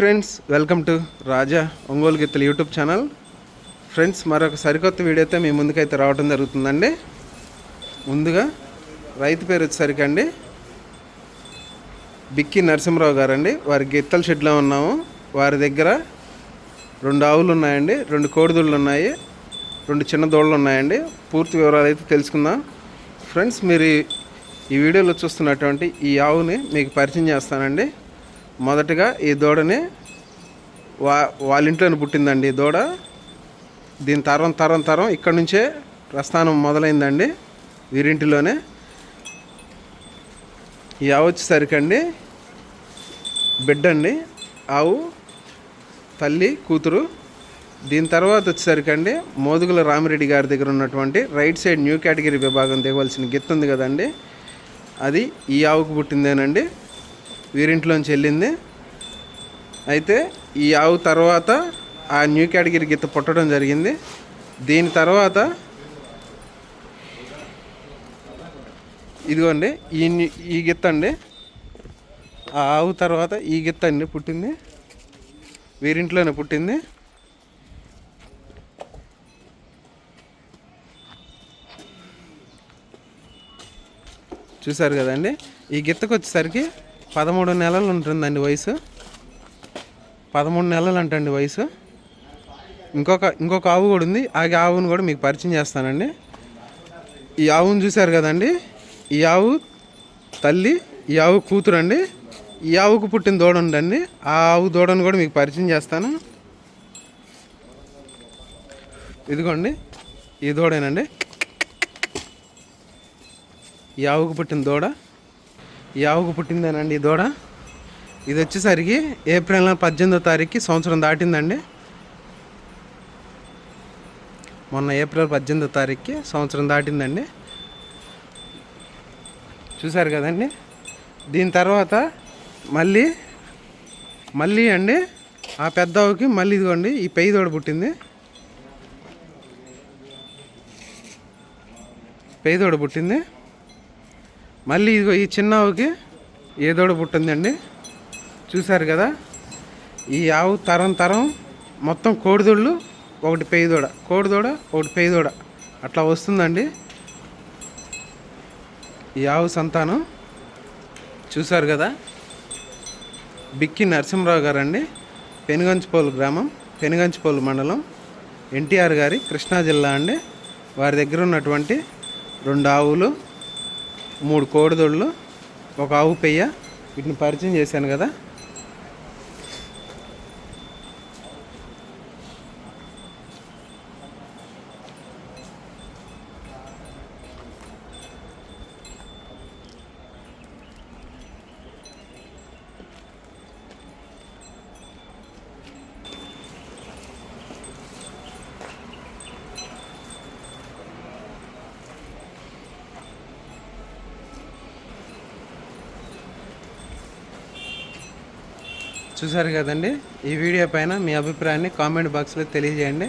Friends welcome to Raja Ongole గిత్తలు YouTube channel friends మరొక సరికొత్త వీడియోతో మీ ముందుకైతే రావడం జరుగుతుందండి. ముందుగా రైతు పేరు వచ్చేసరికి అండి బిక్కి నరసింహరావు గారండి. వారి గిత్తల షెడ్లో ఉన్నాము. వారి దగ్గర రెండు ఆవులు ఉన్నాయండి రెండు కోడిదుళ్ళు ఉన్నాయి రెండు చిన్న దూడలు ఉన్నాయండి. పూర్తి వివరాలు అయితే తెలుసుకుందాం. ఫ్రెండ్స్ మీరు ఈ- ఈ వీడియోలో చూస్తున్నటువంటి ఈ ఆవుని మీకు పరిచయం చేస్తానండి. మొదటగా ఈ దూడని వా వాళ్ళ ఇంట్లోనే పుట్టిందండి ఈ దూడ. దీని తరం తరం తరం ఇక్కడ నుంచే ప్రస్థానం మొదలైందండి వీరింటిలోనే. ఈ ఆవు వచ్చేసరికండి బిడ్డండి ఆవు తల్లి కూతురు. దీని తర్వాత వచ్చేసరికండి మోదుగుల రామిరెడ్డి గారి దగ్గర ఉన్నటువంటి రైట్ సైడ్ న్యూ కేటగిరీ విభాగం దిగవలసిన గిత్త ఉంది కదండి. అది ఈ ఆవుకు పుట్టిందేనండి. వీరింట్లోంచి వెళ్ళింది. అయితే ఈ ఆవు తర్వాత ఆ న్యూ కేటగిరీ గిత్త పుట్టడం జరిగింది. దీని తర్వాత ఇదిగోండి ఈ ఈ గిత్త అండి. ఆ ఆవు తర్వాత ఈ గిత్త అండి పుట్టింది. వీరింట్లోనే పుట్టింది. చూసారు కదండి ఈ గిత్తకు వచ్చేసరికి పదమూడు నెలలు ఉంటుందండి వయసు. పదమూడు నెలలు అంటండి వయసు. ఇంకొక ఇంకొక ఆవు కూడా ఉంది. ఆ ఆవును కూడా మీకు పరిచయం చేస్తానండి. ఈ ఆవును చూశారు కదండి? ఈ ఆవు తల్లి ఈ ఆవు కూతురు అండి ఈ ఆవుకు పుట్టిన దూడ ఉందండి. ఆ ఆవు దూడను కూడా మీకు పరిచయం చేస్తాను. ఇదిగోండి. ఈ దూడేనండి. ఈ ఆవుకు పుట్టిన దూడ. ఈ ఆవుకు పుట్టిందేనండి ఈ దూడ. ఇది వచ్చేసరికి ఏప్రిల్ పద్దెనిమిదో తారీఖుకి సంవత్సరం దాటిందండి. మొన్న ఏప్రిల్ పద్దెనిమిదో తారీఖుకి సంవత్సరం దాటిందండి. చూశారు కదండి? దీని తర్వాత మళ్ళీ మళ్ళీ అండి ఆ పెద్ద ఆవుకి మళ్ళీ ఇదిగోండి ఈ పెయ్యి దూడ పుట్టింది. పెయ్యి దూడ పుట్టింది. మళ్ళీ ఇదిగో ఈ చిన్న ఆవుకి ఏ పుట్టిందండి. చూశారు కదా? ఈ ఆవు తరం తరం మొత్తం కోడిదోళ్ళు ఒకటి పెయ్యదోడ కోడిదోడ కోడిదూడ ఒకటి పెయ్యదోడ అట్లా వస్తుందండి. ఈ ఆవు సంతానం చూశారు కదా? బిక్కి నరసింహరావు గారండి. పెనుగంచిపోలు గ్రామం పెనుగంచిపోలు మండలం. ఎన్టీఆర్ గారి కృష్ణా జిల్లా అండి. వారి దగ్గర ఉన్నటువంటి రెండు ఆవులు మూడు కోడిదొళ్ళు ఒక ఆవు పెయ్య వీటిని పరిచయం చేశాను కదా. చూసారు కదండి? ఈ వీడియో పైన మీ అభిప్రాయాన్ని కామెంట్ బాక్స్లో తెలియజేయండి.